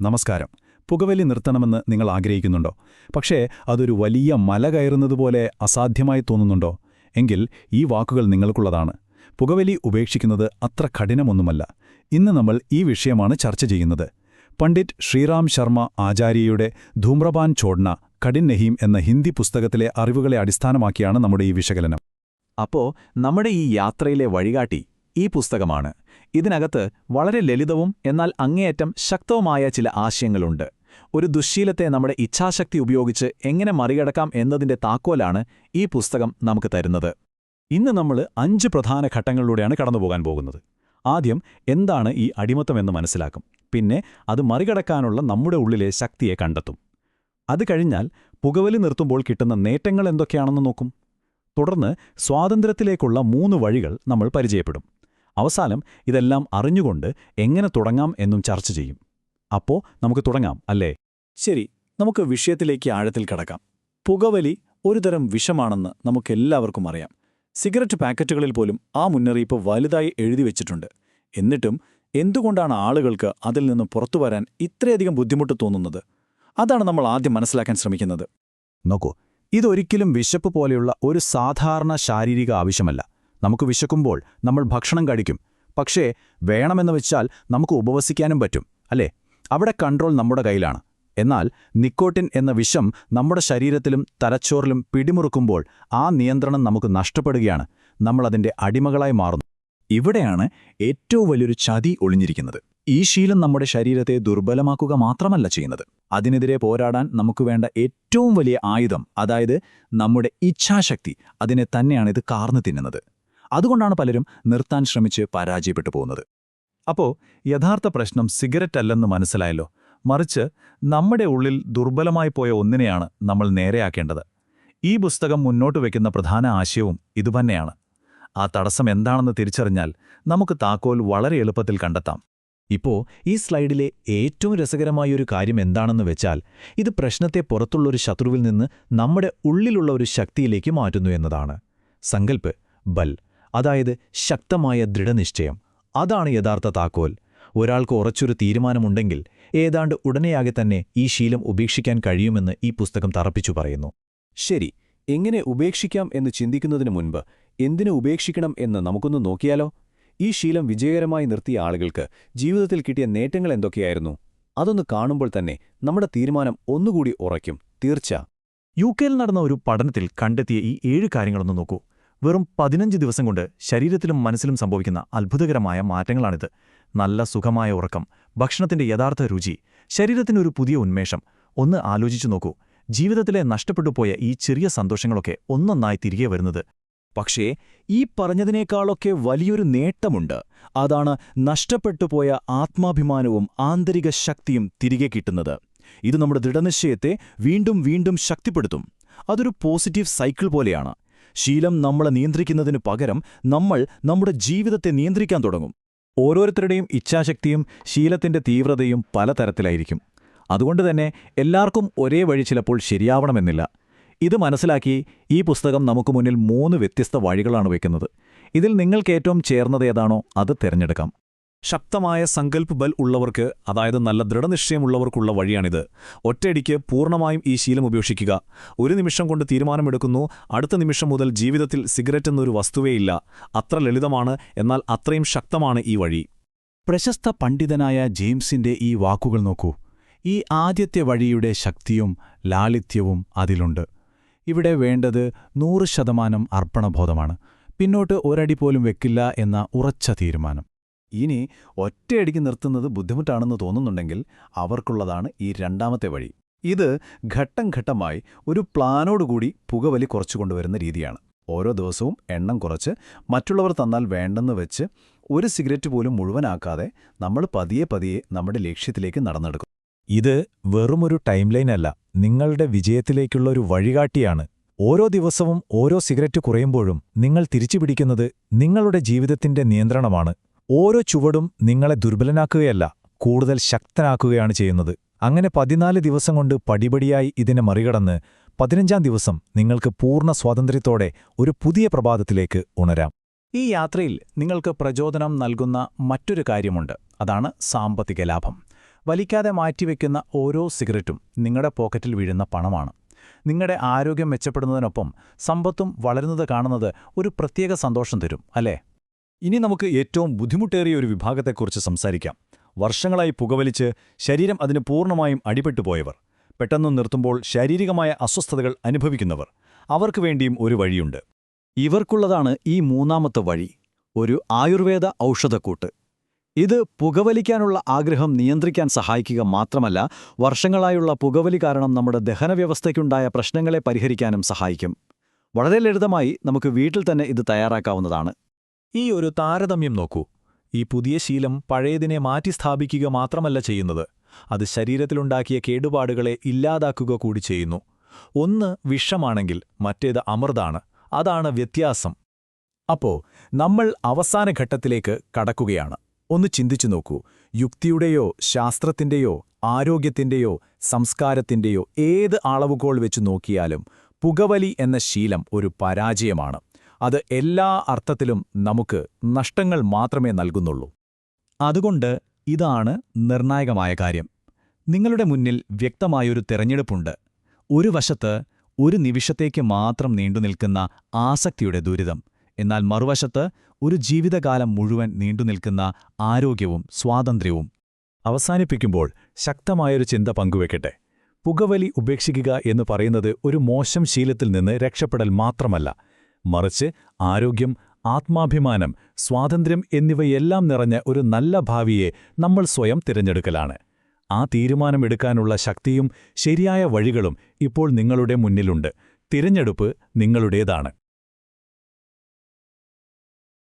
നമസ്കാരം. പുകവലി നിർത്തണമെന്ന് നിങ്ങൾ ആഗ്രഹിക്കുന്നുണ്ടോ? പക്ഷേ അതൊരു വലിയ മല കയറുന്നതുപോലെ അസാധ്യമായി തോന്നുന്നുണ്ടോ? എങ്കിൽ ഈ വാക്കുകൾ നിങ്ങൾക്കുള്ളതാണ്. പുകവലി ഉപേക്ഷിക്കുന്നത് അത്ര കഠിനമൊന്നുമല്ല. ഇന്ന് നമ്മൾ ഈ വിഷയമാണ് ചർച്ച ചെയ്യുന്നത്. പണ്ഡിറ്റ് ശ്രീറാം ശർമ്മ ആചാര്യയുടെ ധൂമ്രപാൻ ചോഡ്ന കഠിൻ നഹീം എന്ന ഹിന്ദി പുസ്തകത്തിലെ അറിവുകളെ അടിസ്ഥാനമാക്കിയാണ് നമ്മുടെ ഈ വിശകലനം. അപ്പോ നമ്മുടെ ഈ യാത്രയിലെ വഴികാട്ടി ഈ പുസ്തകമാണ്. ഇതിനകത്ത് വളരെ ലളിതവും എന്നാൽ അങ്ങേയറ്റം ശക്തവുമായ ചില ആശയങ്ങളുണ്ട്. ഒരു ദുശ്ശീലത്തെ നമ്മുടെ ഇച്ഛാശക്തി ഉപയോഗിച്ച് എങ്ങനെ മറികടക്കാം എന്നതിന്റെ താക്കോലാണ് ഈ പുസ്തകം നമുക്ക് തരുന്നത്. ഇന്ന് നമ്മൾ അഞ്ച് പ്രധാന ഘട്ടങ്ങളിലൂടെയാണ് കടന്നുപോകാൻ പോകുന്നത്. ആദ്യം എന്താണ് ഈ അടിമത്തമെന്ന് മനസ്സിലാക്കും. പിന്നെ അത് മറികടക്കാനുള്ള നമ്മുടെ ഉള്ളിലെ ശക്തിയെ കണ്ടെത്തും. അത് കഴിഞ്ഞാൽ പുകവലി നിർത്തുമ്പോൾ കിട്ടുന്ന നേട്ടങ്ങൾ എന്തൊക്കെയാണെന്ന് നോക്കും. തുടർന്ന് സ്വാതന്ത്ര്യത്തിലേക്കുള്ള മൂന്ന് വഴികൾ നമ്മൾ പരിചയപ്പെടും. അവസാനം ഇതെല്ലാം അറിഞ്ഞുകൊണ്ട് എങ്ങനെ തുടങ്ങാം എന്നും ചർച്ച ചെയ്യും. അപ്പോ നമുക്ക് തുടങ്ങാം അല്ലേ? ശരി നമുക്ക് വിഷയത്തിലേക്ക് ആഴത്തിൽ കടക്കാം. പുകവലി ഒരുതരം വിഷമാണെന്ന് നമുക്കെല്ലാവർക്കും അറിയാം. സിഗരറ്റ് പാക്കറ്റുകളിൽ പോലും ആ മുന്നറിയിപ്പ് വലുതായി എഴുതി വെച്ചിട്ടുണ്ട്. എന്നിട്ടും എന്തുകൊണ്ടാണ് ആളുകൾക്ക് അതിൽ നിന്ന് പുറത്തു വരാൻ ഇത്രയധികം ബുദ്ധിമുട്ട് തോന്നുന്നത്? അതാണ് നമ്മൾ ആദ്യം മനസ്സിലാക്കാൻ ശ്രമിക്കുന്നത്. നോക്കൂ ഇതൊരിക്കലും വിശപ്പ് പോലെയുള്ള ഒരു സാധാരണ ശാരീരിക ആവശ്യമല്ല. നമുക്ക് വിശക്കുമ്പോൾ നമ്മൾ ഭക്ഷണം കഴിക്കും. പക്ഷേ വേണമെന്ന് വെച്ചാൽ നമുക്ക് ഉപവസിക്കാനും പറ്റും അല്ലേ? അവിടെ കൺട്രോൾ നമ്മുടെ കയ്യിലാണ്. എന്നാൽ നിക്കോട്ടിൻ എന്ന വിഷം നമ്മുടെ ശരീരത്തിലും തലച്ചോറിലും പിടിമുറുക്കുമ്പോൾ ആ നിയന്ത്രണം നമുക്ക് നഷ്ടപ്പെടുകയാണ്. നമ്മളതിന്റെ അടിമകളായി മാറുന്നു. ഇവിടെയാണ് ഏറ്റവും വലിയൊരു ചതി ഒളിഞ്ഞിരിക്കുന്നത്. ഈ ശീലം നമ്മുടെ ശരീരത്തെ ദുർബലമാക്കുക മാത്രമല്ല ചെയ്യുന്നത്. അതിനെതിരെ പോരാടാൻ നമുക്ക് വേണ്ട ഏറ്റവും വലിയ ആയുധം അതായത് നമ്മുടെ ഇച്ഛാശക്തി അതിനെ തന്നെയാണ് ഇത് കാർന്നു തിന്നുന്നത്. അതുകൊണ്ടാണ് പലരും നിർത്താൻ ശ്രമിച്ച് പരാജയപ്പെട്ടു പോകുന്നത്. അപ്പോ യഥാർത്ഥ പ്രശ്നം സിഗരറ്റ് അല്ലെന്ന് മനസ്സിലായല്ലോ. മറിച്ച് നമ്മുടെ ഉള്ളിൽ ദുർബലമായി പോയ ഒന്നിനെയാണ് നമ്മൾ നേരെയാക്കേണ്ടത്. ഈ പുസ്തകം മുന്നോട്ട് വയ്ക്കുന്ന പ്രധാന ആശയവും ഇതുതന്നെയാണ്. ആ തടസ്സം എന്താണെന്ന് തിരിച്ചറിഞ്ഞാൽ നമുക്ക് താക്കോൽ വളരെ എളുപ്പത്തിൽ കണ്ടെത്താം. ഇപ്പോ ഈ സ്ലൈഡിലെ ഏറ്റവും രസകരമായ ഒരു കാര്യം എന്താണെന്ന് വെച്ചാൽ ഇത് പ്രശ്നത്തെ പുറത്തുള്ളൊരു ശത്രുവിൽ നിന്ന് നമ്മുടെ ഉള്ളിലുള്ള ഒരു ശക്തിയിലേക്ക് മാറ്റുന്നു എന്നതാണ്. സങ്കൽപ്പ് ബൽ. അതായത് ശക്തമായ ദൃഢനിശ്ചയം. അതാണ് യഥാർത്ഥ താക്കോൽ. ഒരാൾക്ക് ഉറച്ചൊരു തീരുമാനമുണ്ടെങ്കിൽ ഏതാണ്ട് ഉടനെയാകെ തന്നെ ഈ ശീലം ഉപേക്ഷിക്കാൻ കഴിയുമെന്ന് ഈ പുസ്തകം തറപ്പിച്ചു പറയുന്നു. ശരി എങ്ങനെ ഉപേക്ഷിക്കാം എന്ന് ചിന്തിക്കുന്നതിനു മുൻപ് എന്തിനു ഉപേക്ഷിക്കണം എന്ന് നമുക്കൊന്ന് നോക്കിയാലോ? ഈ ശീലം വിജയകരമായി നിർത്തിയ ആളുകൾക്ക് ജീവിതത്തിൽ കിട്ടിയ നേട്ടങ്ങൾ എന്തൊക്കെയായിരുന്നു? അതൊന്ന് കാണുമ്പോൾ തന്നെ നമ്മുടെ തീരുമാനം ഒന്നുകൂടി ഉറയ്ക്കും. തീർച്ച. യു നടന്ന ഒരു പഠനത്തിൽ കണ്ടെത്തിയ ഈ ഏഴ് കാര്യങ്ങളൊന്ന് നോക്കൂ. വെറും പതിനഞ്ച് ദിവസം കൊണ്ട് ശരീരത്തിലും മനസ്സിലും സംഭവിക്കുന്ന അത്ഭുതകരമായ മാറ്റങ്ങളാണിത്. നല്ല സുഖമായ ഉറക്കം ഭക്ഷണത്തിന്റെ യഥാർത്ഥ രുചി ശരീരത്തിനൊരു പുതിയ ഉന്മേഷം. ഒന്ന് ആലോചിച്ചു നോക്കൂ. ജീവിതത്തിലെ നഷ്ടപ്പെട്ടുപോയ ഈ ചെറിയ സന്തോഷങ്ങളൊക്കെ ഒന്നൊന്നായി തിരികെ വരുന്നത്. പക്ഷേ ഈ പറഞ്ഞതിനേക്കാളൊക്കെ വലിയൊരു നേട്ടമുണ്ട്. അതാണ് നഷ്ടപ്പെട്ടുപോയ ആത്മാഭിമാനവും ആന്തരിക ശക്തിയും തിരികെ കിട്ടുന്നത്. ഇത് നമ്മുടെ ദൃഢനിശ്ചയത്തെ വീണ്ടും വീണ്ടും ശക്തിപ്പെടുത്തും. അതൊരു പോസിറ്റീവ് സൈക്കിൾ പോലെയാണ്. ശീലം നമ്മളെ നിയന്ത്രിക്കുന്നതിനു പകരം നമ്മൾ നമ്മുടെ ജീവിതത്തെ നിയന്ത്രിക്കാൻ തുടങ്ങും. ഓരോരുത്തരുടെയും ഇച്ഛാശക്തിയും ശീലത്തിന്റെ തീവ്രതയും പലതരത്തിലായിരിക്കും. അതുകൊണ്ട് തന്നെ എല്ലാവർക്കും ഒരേ വഴി ചിലപ്പോൾ ശരിയാവണമെന്നില്ല. ഇത് മനസ്സിലാക്കി ഈ പുസ്തകം നമുക്ക് മുന്നിൽ മൂന്ന് വ്യത്യസ്ത വഴികളാണ് വയ്ക്കുന്നത്. ഇതിൽ നിങ്ങൾക്ക് ഏറ്റവും ചേർന്നത് ഏതാണോ അത് തിരഞ്ഞെടുക്കാം. ശക്തമായ സങ്കല്പ് ബൽ ഉള്ളവർക്ക് അതായത് നല്ല ദൃഢനിശ്ചയമുള്ളവർക്കുള്ള വഴിയാണിത്. ഒറ്റയടിക്ക് പൂർണമായും ഈ ശീലം ഉപേക്ഷിക്കുക. ഒരു നിമിഷം കൊണ്ട് തീരുമാനമെടുക്കുന്നു. അടുത്ത നിമിഷം മുതൽ ജീവിതത്തിൽ സിഗരറ്റ് എന്നൊരു വസ്തുവേയില്ല. അത്ര ലളിതമാണ്. എന്നാൽ അത്രയും ശക്തമാണ് ഈ വഴി. പ്രശസ്ത പണ്ഡിതനായ ജെയിംസിന്റെ ഈ വാക്കുകൾ നോക്കൂ. ഈ ആദ്യത്തെ വഴിയുടെ ശക്തിയും ലാളിത്യവും അതിലുണ്ട്. ഇവിടെ വേണ്ടത് നൂറ് ശതമാനം അർപ്പണബോധമാണ്. പിന്നോട്ട് ഒരടി പോലും വെക്കില്ല എന്ന ഉറച്ച തീരുമാനം. ഇനി ഒറ്റയടിക്ക് നിർത്തുന്നത് ബുദ്ധിമുട്ടാണെന്ന് തോന്നുന്നുണ്ടെങ്കിൽ അവർക്കുള്ളതാണ് ഈ രണ്ടാമത്തെ വഴി. ഇത് ഘട്ടം ഘട്ടമായി ഒരു പ്ലാനോടുകൂടി പുകവലി കുറച്ചുകൊണ്ടുവരുന്ന രീതിയാണ്. ഓരോ ദിവസവും എണ്ണം കുറച്ച് മറ്റുള്ളവർ തന്നാൽ വേണ്ടെന്ന് വെച്ച് ഒരു സിഗരറ്റ് പോലും മുഴുവനാക്കാതെ നമ്മൾ പതിയെ പതിയെ നമ്മുടെ ലക്ഷ്യത്തിലേക്ക് നടന്നെടുക്കും. ഇത് വെറുമൊരു ടൈം ലൈനല്ല നിങ്ങളുടെ വിജയത്തിലേക്കുള്ള ഒരു വഴികാട്ടിയാണ്. ഓരോ ദിവസവും ഓരോ സിഗരറ്റ് കുറയുമ്പോഴും നിങ്ങൾ തിരിച്ചുപിടിക്കുന്നത് നിങ്ങളുടെ ജീവിതത്തിന്റെ നിയന്ത്രണമാണ്. ഓരോ ചുവടും നിങ്ങളെ ദുർബലനാക്കുകയല്ല കൂടുതൽ ശക്തനാക്കുകയാണ് ചെയ്യുന്നത്. അങ്ങനെ പതിനാല് ദിവസം കൊണ്ട് പടിപടിയായി ഇതിനെ മറികടന്ന് പതിനഞ്ചാം ദിവസം നിങ്ങൾക്ക് പൂർണ സ്വാതന്ത്ര്യത്തോടെ ഒരു പുതിയ പ്രഭാതത്തിലേക്ക് ഉണരാം. ഈ യാത്രയിൽ നിങ്ങൾക്ക് പ്രചോദനം നൽകുന്ന മറ്റൊരു കാര്യമുണ്ട്. അതാണ് സാമ്പത്തിക ലാഭം. വലിക്കാതെ മാറ്റിവെക്കുന്ന ഓരോ സിഗരറ്റും നിങ്ങളുടെ പോക്കറ്റിൽ വീഴുന്ന പണമാണ്. നിങ്ങളുടെ ആരോഗ്യം മെച്ചപ്പെടുന്നതിനൊപ്പം സമ്പത്തും വളരുന്നത് കാണുന്നത് ഒരു പ്രത്യേക സന്തോഷം തരും അല്ലേ? ഇനി നമുക്ക് ഏറ്റവും ബുദ്ധിമുട്ടേറിയ ഒരു വിഭാഗത്തെക്കുറിച്ച് സംസാരിക്കാം. വർഷങ്ങളായി പുകവലിച്ച് ശരീരം അതിന് പൂർണമായും അടിപെട്ടുപോയവർ പെട്ടെന്ന് നിർത്തുമ്പോൾ ശാരീരികമായ അസ്വസ്ഥതകൾ അനുഭവിക്കുന്നവർ. അവർക്ക് വേണ്ടിയും ഒരു വഴിയുണ്ട്. ഇവർക്കുള്ളതാണ് ഈ മൂന്നാമത്തെ വഴി. ഒരു ആയുർവേദ ഔഷധക്കൂട്ട്. ഇത് പുകവലിക്കാനുള്ള ആഗ്രഹം നിയന്ത്രിക്കാൻ സഹായിക്കുക മാത്രമല്ല വർഷങ്ങളായുള്ള പുകവലി കാരണം നമ്മുടെ ദഹനവ്യവസ്ഥയ്ക്കുണ്ടായ പ്രശ്നങ്ങളെ പരിഹരിക്കാനും സഹായിക്കും. വളരെ ലളിതമായി നമുക്ക് വീട്ടിൽ തന്നെ ഇത് തയ്യാറാക്കാവുന്നതാണ്. ഈ ഒരു താരതമ്യം നോക്കൂ. ഈ പുതിയ ശീലം പഴയതിനെ മാറ്റിസ്ഥാപിക്കുക മാത്രമല്ല ചെയ്യുന്നത്. അത് ശരീരത്തിലുണ്ടാക്കിയ കേടുപാടുകളെ ഇല്ലാതാക്കുക കൂടി ചെയ്യുന്നു. ഒന്ന് വിഷമാണെങ്കിൽ മറ്റേത് അമൃതാണ്. അതാണ് വ്യത്യാസം. അപ്പോ നമ്മൾ അവസാന ഘട്ടത്തിലേക്ക് കടക്കുകയാണ്. ഒന്ന് ചിന്തിച്ചു നോക്കൂ. യുക്തിയുടെയോ ശാസ്ത്രത്തിന്റെയോ ആരോഗ്യത്തിന്റെയോ സംസ്കാരത്തിന്റെയോ ഏത് അളവുകോൾ വെച്ച് നോക്കിയാലും പുകവലി എന്ന ശീലം ഒരു പരാജയമാണ്. അത് എല്ലാ അർത്ഥത്തിലും നമുക്ക് നഷ്ടങ്ങൾ മാത്രമേ നൽകുന്നുള്ളൂ. അതുകൊണ്ട് ഇതാണ് നിർണായകമായ കാര്യം. നിങ്ങളുടെ മുന്നിൽ വ്യക്തമായൊരു തെരഞ്ഞെടുപ്പുണ്ട്. ഒരു വശത്ത് ഒരു നിമിഷത്തേക്ക് മാത്രം നീണ്ടുനിൽക്കുന്ന ആസക്തിയുടെ ദുരിതം എന്നാൽ മറുവശത്ത് ഒരു ജീവിതകാലം മുഴുവൻ നീണ്ടുനിൽക്കുന്ന ആരോഗ്യവും സ്വാതന്ത്ര്യവും. അവസാനിപ്പിക്കുമ്പോൾ ശക്തമായൊരു ചിന്ത പങ്കുവെക്കട്ടെ. പുകവലി ഉപേക്ഷിക്കുക എന്ന് പറയുന്നത് ഒരു മോശം ശീലത്തിൽ നിന്ന് രക്ഷപ്പെടൽ മാത്രമല്ല. മറിച്ച് ആരോഗ്യം ആത്മാഭിമാനം സ്വാതന്ത്ര്യം എന്നിവയെല്ലാം നിറഞ്ഞ ഒരു നല്ല ഭാവിയെ നമ്മൾ സ്വയം തിരഞ്ഞെടുക്കലാണ്. ആ തീരുമാനമെടുക്കാനുള്ള ശക്തിയും ശരിയായ വഴികളും ഇപ്പോൾ നിങ്ങളുടെ മുന്നിലുണ്ട്. തിരഞ്ഞെടുപ്പ് നിങ്ങളുടേതാണ്.